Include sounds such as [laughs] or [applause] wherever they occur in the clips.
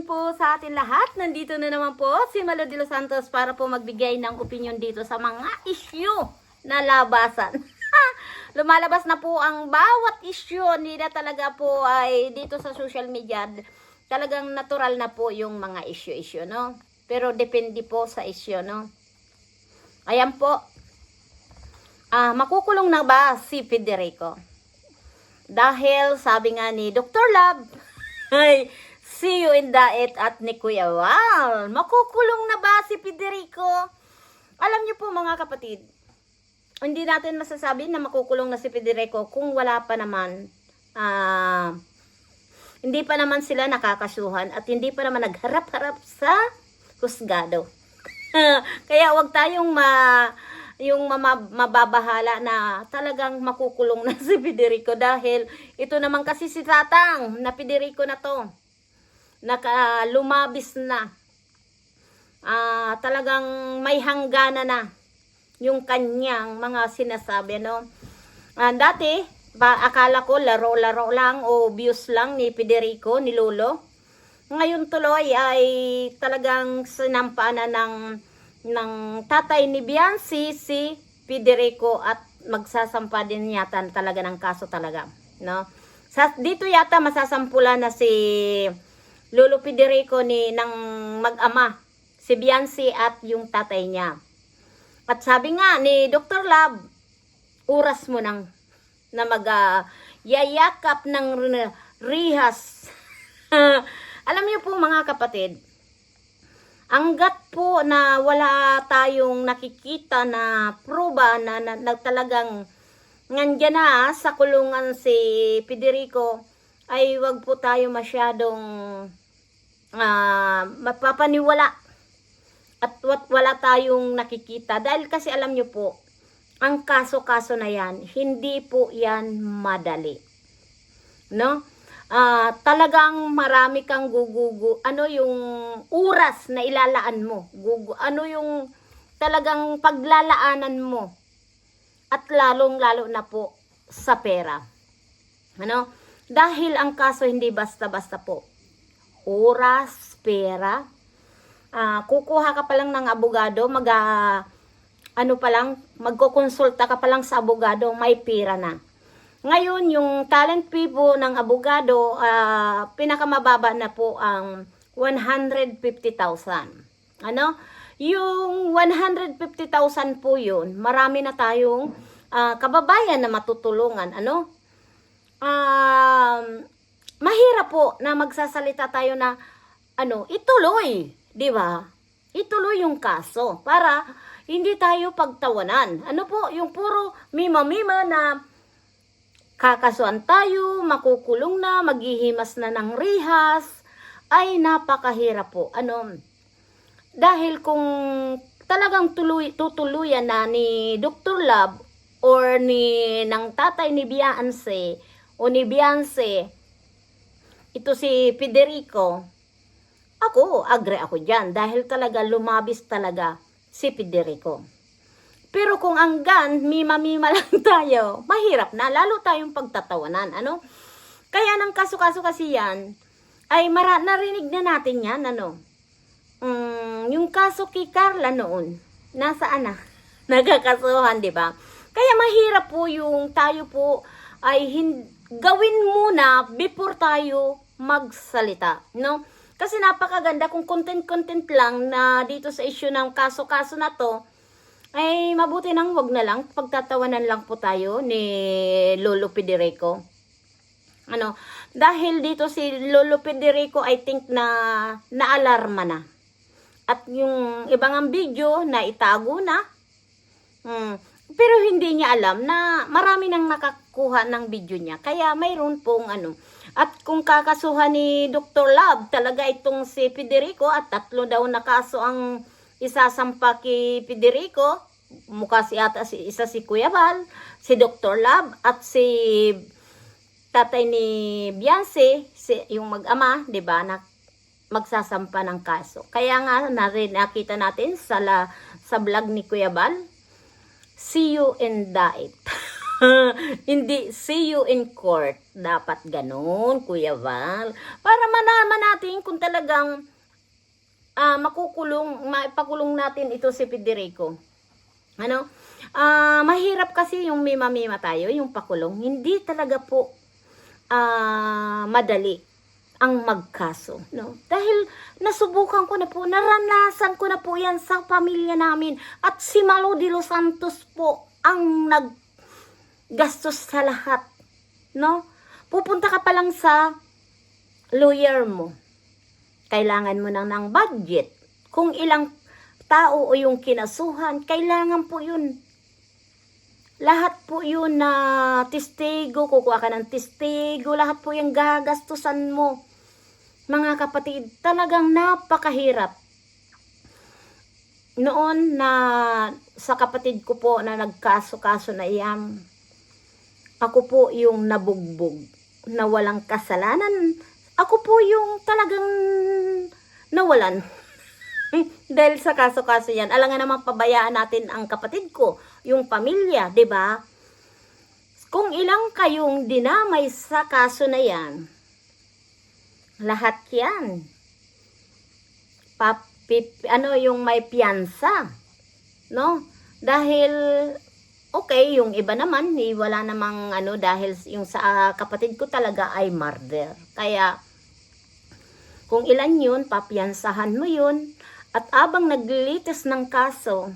morning po sa atin lahat. Nandito na naman po si Malo de los Santos para po magbigay ng opinion dito sa mga issue na labasan. [laughs] Lumalabas na po ang bawat issue. Na talaga po ay dito sa social media. Talagang natural na po yung mga issue-issue, no? Pero depende po sa issue, no? Ayan po. Ah, makukulong na ba si Federico? Dahil sabi nga ni Dr. Love, [laughs] ay, see you in diet at ni Kuya Wal. Makukulong na ba si Federico? Alam niyo po mga kapatid, hindi natin masasabi na makukulong na si Federico kung wala pa naman, ah, hindi pa naman sila nakakasuhan at hindi pa naman nagharap-harap sa husgado. [laughs] Kaya wag tayong ma yung mababahala na talagang makukulong na [laughs] si Federico dahil ito naman kasi si Tatang na Federico na to. Naka lumabis na. Ah, talagang may hanggana na yung kanyang mga sinasabi no. Ah, dati ba akala ko laro-laro lang o views lang ni Federico ni Lolo. Ngayon tuloy ay talagang sinampaan na ng ng tatay ni Biancy si Federico at magsasampa din yata talaga ng kaso talaga, no? Sa dito yata masasampulan na si Lolo Federico ni ng mag-ama, si Biancy at yung tatay niya. At sabi nga ni Dr. Lab, oras mo nang na mag ah, yayakap ng rihas. [laughs] Alam niyo po mga kapatid, hanggat po na wala tayong nakikita na pruba na, na, na talagang nandyan na sa kulungan si Federico, ay wag po tayo masyadong ah, mapapaniwala at wat, wala tayong nakikita. Dahil kasi alam nyo po, ang kaso-kaso na yan, hindi po yan madali. No? Ah, talagang marami kang gugugu. Ano yung oras na ilalaan mo? Gugu, ano yung talagang paglalaanan mo? At lalong-lalo na po sa pera. Ano? Dahil ang kaso hindi basta-basta po. Oras, pera. Ah, kukuha ka pa lang ng abogado, mag ah, ano pa lang, magkokonsulta ka pa lang sa abogado, may pera na. Ngayon, yung talent fee po ng abogado, ah, pinakamababa na po ang 150,000. Ano? Yung 150,000 po yun, marami na tayong ah, kababayan na matutulungan. Ano? Um, mahirap po na magsasalita tayo na ano, ituloy, 'di ba? Ituloy yung kaso para hindi tayo pagtawanan. Ano po, yung puro mima-mima na kakasuan tayo, makukulong na, maghihimas na ng rihas, ay napakahirap po. Ano, dahil kung talagang tuloy, tutuluyan na ni Dr. Love or ni ng tatay ni Beyonce o ni Beyonce, ito si Federico, ako, agree ako dyan dahil talaga lumabis talaga si Federico. Pero kung anggan, mima-mima [laughs] lang tayo, mahirap na, lalo tayong pagtatawanan, ano? Kaya ng kaso-kaso kasi yan, ay mara, narinig na natin yan, ano? Mm, yung kaso kay Carla noon, nasaan na? [laughs] Nagkakasuhan, di ba? Kaya mahirap po yung tayo po ay hin- gawin muna before tayo magsalita, no? Kasi napakaganda kung content-content lang na dito sa issue ng kaso-kaso na to, ay mabuti nang wag na lang, pagtatawanan lang po tayo ni Lolo Federico. Ano, dahil dito si Lolo Federico, I think na naalarma na. At yung ibang ang video na itago na, hmm, pero hindi niya alam na marami nang nakakuha ng video niya. Kaya mayroon pong ano, at kung kakasuhan ni Dr. Love, talaga itong si Federico at tatlo daw na kaso ang isasampa kay Federico. Mukha si ata si isa si Kuya Val, si Dr. Love at si tatay ni Beyonce, si, yung mag-ama, 'di ba, na magsasampa ng kaso. Kaya nga narin nakita natin sa la, sa vlog ni Kuya Val, see you in diet. [laughs] [laughs] Hindi, see you in court. Dapat ganun, Kuya Val. Para malaman natin kung talagang ah makukulong, maipakulong natin ito si Federico. Ano? Ah, mahirap kasi yung mima-mima tayo, yung pakulong. Hindi talaga po ah madali ang magkaso, no? Dahil nasubukan ko na po, naranasan ko na po yan sa pamilya namin. At si Malo de los Santos po ang naggastos sa lahat, no? Pupunta ka pa lang sa lawyer mo. Kailangan mo na ng budget. Kung ilang tao o yung kinasuhan, kailangan po yun. Lahat po yun na testigo, kukuha ka ng testigo, lahat po yung gagastusan mo. Mga kapatid, talagang napakahirap. Noon na sa kapatid ko po na nagkaso-kaso na iyan, ako po yung nabugbog na walang kasalanan. Ako po yung talagang nawalan. [laughs] Dahil sa kaso-kaso yan, alam nga naman pabayaan natin ang kapatid ko, yung pamilya, 'di ba? Kung ilang kayong dinamay sa kaso na yan, lahat yan. Papip, ano yung may piyansa, no? Dahil okay, yung iba naman, eh, wala namang ano dahil yung sa ah, kapatid ko talaga ay murder. Kaya kung ilan yun, papiyansahan mo yun. At abang naglilitis ng kaso,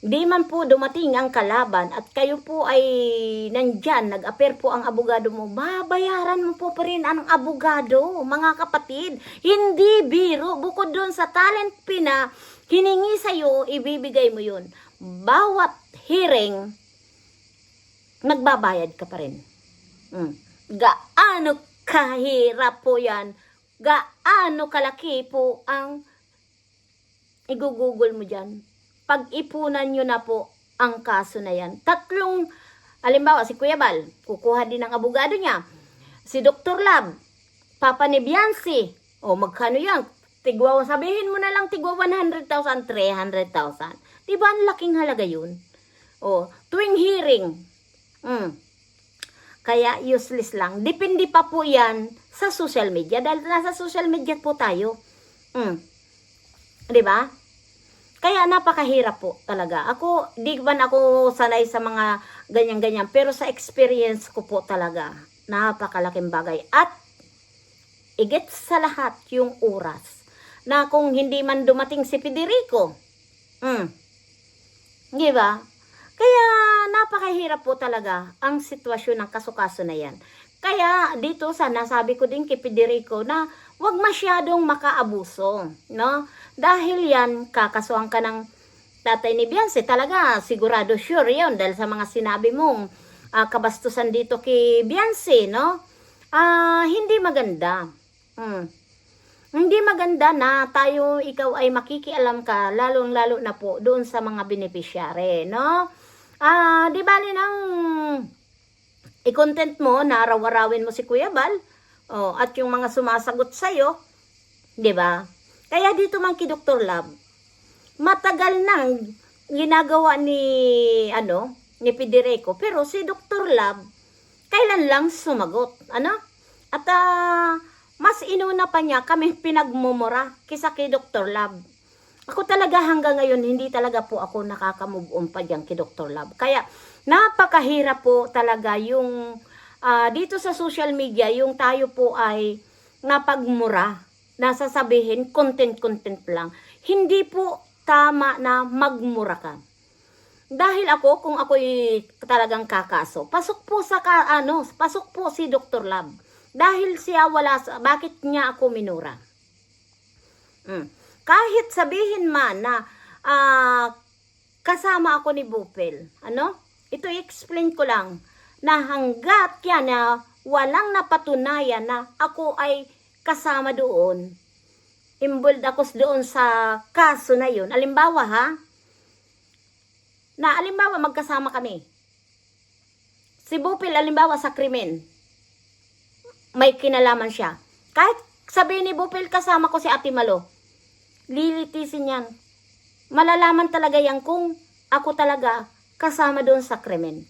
di man po dumating ang kalaban at kayo po ay nandyan, nag-appear po ang abogado mo, babayaran mo po pa rin ang abogado, mga kapatid. Hindi biro, bukod doon sa talent pina, hiningi sa'yo, ibibigay mo yun. Bawat hearing, nagbabayad ka pa rin. Mm. Gaano kahirap po yan? Gaano kalaki po ang igugugol mo dyan? Pag-ipunan nyo na po ang kaso na yan. Tatlong, alimbawa, si Kuya Bal, kukuha din ng abogado niya. Si Dr. Lab, Papa ni Biancy, o magkano yan? Tigwa, sabihin mo na lang tigwa 100,000, 300,000. Diba ang laking halaga yun? O, tuwing hearing, mm, kaya useless lang. Depende pa po yan sa social media. Dahil nasa social media po tayo. Mm. Ba? Kaya napakahirap po talaga. Ako, di ba ako sanay sa mga ganyan-ganyan. Pero sa experience ko po talaga, napakalaking bagay. At, igit sa lahat yung oras. Na kung hindi man dumating si Federico, mm, di ba? Kaya napakahirap po talaga ang sitwasyon ng kasukaso na yan. Kaya dito sana sabi ko din kay Federico na wag masyadong makaabuso, no? Dahil yan, kakasuhan ka ng tatay ni Beyonce, talaga sigurado sure yon dahil sa mga sinabi mong ah, kabastusan dito kay Beyonce, no? Ah, hindi maganda. Hmm. Hindi maganda na tayo, ikaw ay makikialam ka, lalong-lalo na po doon sa mga beneficiary, no? Ah, di ba nang i-content mo na araw-arawin mo si Kuya Bal, oh, at yung mga sumasagot sa'yo, di ba? Kaya dito man kay Dr. Lab, matagal nang ginagawa ni, ano, ni Federico, pero si Dr. Lab, kailan lang sumagot, ano? At ah, mas inuna pa niya kami pinagmumura kisa kay Dr. Lab. Ako talaga hanggang ngayon, hindi talaga po ako nakakamove on pa dyan kay Dr. Lab. Kaya, napakahirap po talaga yung ah, dito sa social media, yung tayo po ay napagmura, nasasabihin, content-content lang. Hindi po tama na magmura ka. Dahil ako, kung ako'y talagang kakaso, pasok po sa, ka, ano, pasok po si Dr. Lab. Dahil siya wala, sa, bakit niya ako minura? Mm. Kahit sabihin man na ah, kasama ako ni Bupel, ano? Ito i-explain ko lang na hanggat yan na walang napatunayan na ako ay kasama doon, involved ako doon sa kaso na yun. Alimbawa ha, na alimbawa magkasama kami. Si Bupil alimbawa sa krimen, may kinalaman siya. Kahit sabihin ni Bupil kasama ko si Ate Malo, lilitisin yan. Malalaman talaga yan kung ako talaga kasama doon sa krimen.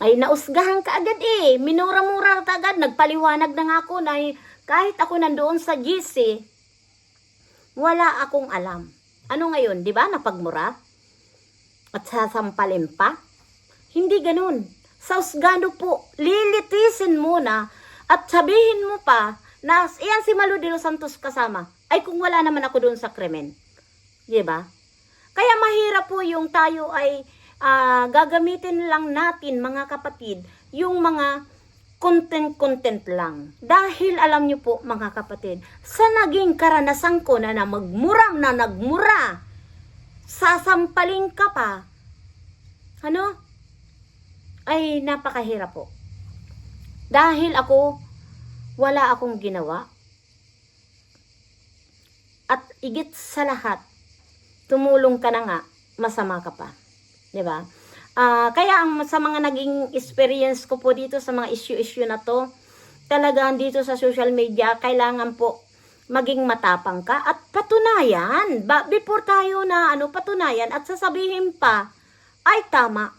ay nausgahan ka agad eh. Minura-mura ka agad. Nagpaliwanag na nga ako na kahit ako nandoon sa GC, wala akong alam. Ano ngayon, di ba? Napagmura? At sasampalin pa? Hindi ganun. Sa usgano po, lilitisin muna at sabihin mo pa na iyan si los Santos kasama. Ay kung wala naman ako doon sa krimen. Di ba? Kaya mahirap po yung tayo ay ah, gagamitin lang natin mga kapatid yung mga content-content lang. Dahil alam niyo po mga kapatid, sa naging karanasan ko na, na magmura na nagmura, sasampaling ka pa, ano? Ay napakahirap po. Dahil ako, wala akong ginawa. At igit sa lahat, tumulong ka na nga, masama ka pa. 'Di ba? Ah, kaya ang sa mga naging experience ko po dito sa mga issue-issue na to, talagang dito sa social media, kailangan po maging matapang ka at patunayan. Ba, before tayo na ano, patunayan at sasabihin pa, ay tama.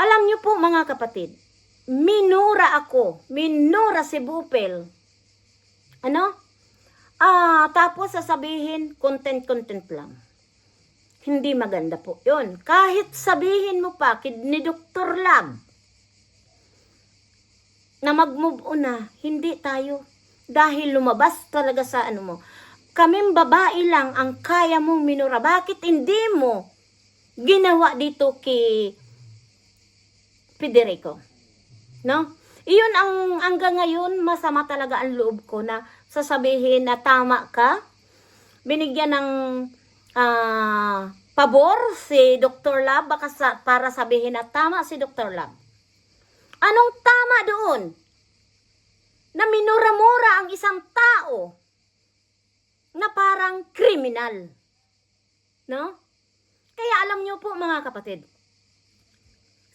Alam niyo po mga kapatid, minura ako, minura si Bupel. Ano? Ah, tapos sasabihin, content-content lang. Hindi maganda po yun. Kahit sabihin mo pa kid ni Dr. Lab na mag-move on na, hindi tayo. Dahil lumabas talaga sa ano mo. Kaming babae lang ang kaya mong minura. Bakit hindi mo ginawa dito kay Federico? No? Iyon ang hanggang ngayon masama talaga ang loob ko na sasabihin na tama ka. Binigyan ng ah, pabor si Dr. Lab baka sa, para sabihin na tama si Dr. Lab. Anong tama doon? Na minura-mura ang isang tao na parang kriminal. No? Kaya alam niyo po mga kapatid,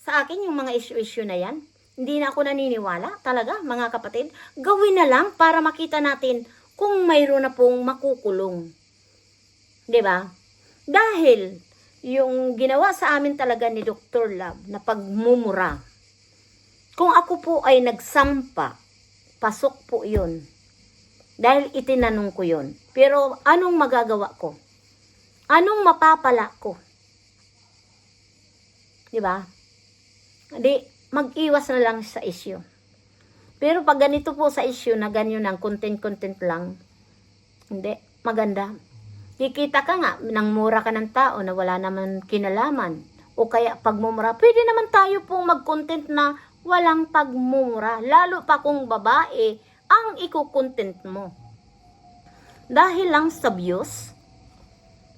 sa akin yung mga issue-issue na yan, hindi na ako naniniwala talaga mga kapatid. Gawin na lang para makita natin kung mayroon na pong makukulong. 'Di ba? Dahil yung ginawa sa amin talaga ni Dr. Love na pagmumura. Kung ako po ay nagsampa, pasok po 'yun. Dahil itinanong ko 'yun. Pero anong magagawa ko? Anong mapapala ko? 'Di ba? Di mag-iwas na lang sa issue. Pero pag ganito po sa issue na ganyan ng content-content lang, hindi, maganda. Kikita ka nga, nang mura ka ng tao na wala naman kinalaman. O kaya pagmumura, pwede naman tayo pong mag-content na walang pagmumura. Lalo pa kung babae ang iko-content mo. Dahil lang sa views,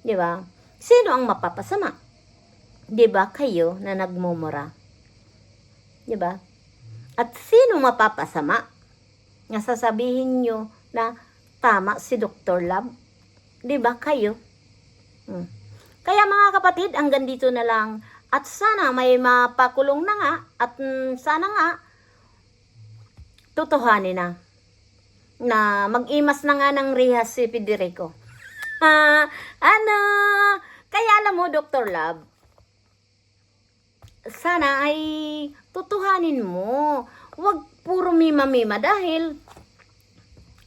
di ba? Sino ang mapapasama? Di ba kayo na nagmumura? Di ba? At sino mapapasama? Nga sasabihin nyo na tama si Dr. Lab. Di ba kayo? Hmm. Kaya mga kapatid, hanggang dito na lang. At sana may mapakulong na nga. At mm, sana nga, tutuhanin na. Na mag-imas na nga ng rehas si Federico. Ah, [laughs] ano? Kaya alam mo, Dr. Lab, sana ay tutuhanin mo. Huwag puro mima-mima dahil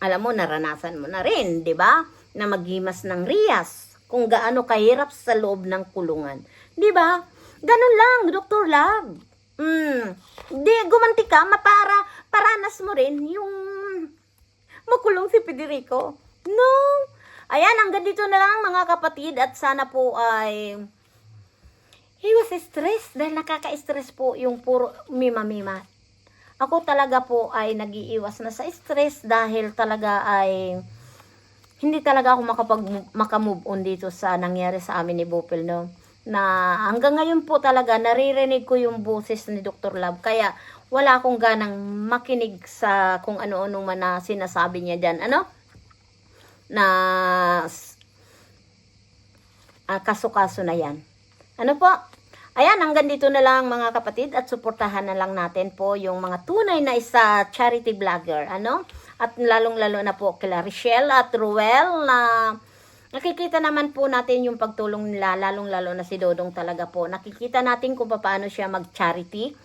alam mo, naranasan mo na rin, di ba? Na maghimas ng riyas kung gaano kahirap sa loob ng kulungan. Di ba? Ganun lang, Dr. Lab. Mm. Di, gumanti ka, mapara, paranas mo rin yung makulong si Federico. No. Ayan, hanggang dito na lang mga kapatid at sana po ay He was stressed dahil nakaka-stress po yung puro mima-mima. Ako talaga po ay nagiiwas na sa stress dahil talaga ay hindi talaga ako makapag makamove on dito sa nangyari sa amin ni Bopel no na hanggang ngayon po talaga naririnig ko yung boses ni Dr. Love kaya wala akong ganang makinig sa kung ano-ano man na sinasabi niya diyan ano na ah, kaso-kaso na yan ano po? Ayan, hanggang dito na lang mga kapatid at suportahan na lang natin po yung mga tunay na isa charity vlogger. Ano? At lalong-lalo na po kila Richelle at Ruel na nakikita naman po natin yung pagtulong nila, lalong-lalo na si Dodong talaga po. Nakikita natin kung paano siya mag-charity.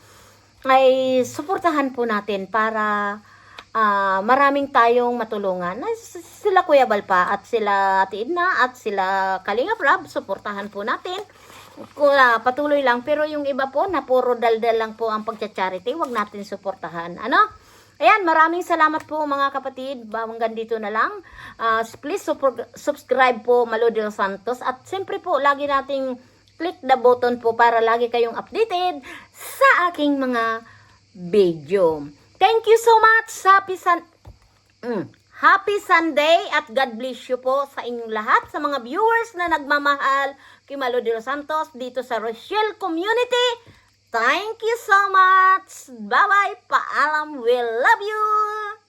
ay suportahan po natin para ah, maraming tayong matulungan. Sila Kuya Balpa at sila Ate Edna at sila Kalinga Prab, suportahan po natin. Kula, patuloy lang. Pero yung iba po na puro daldal lang po ang pagcha-charity, wag natin suportahan. Ano? Ayan, maraming salamat po mga kapatid. Hanggang dito na lang. Ah, please supor- subscribe po Malo Santos. At siyempre po, lagi nating click the button po para lagi kayong updated sa aking mga video. Thank you so much. Happy Sun... Mm. Happy Sunday at God bless you po sa inyong lahat, sa mga viewers na nagmamahal kay Malo de los Santos dito sa Rochelle Community. Thank you so much. Bye-bye. Paalam. We love you.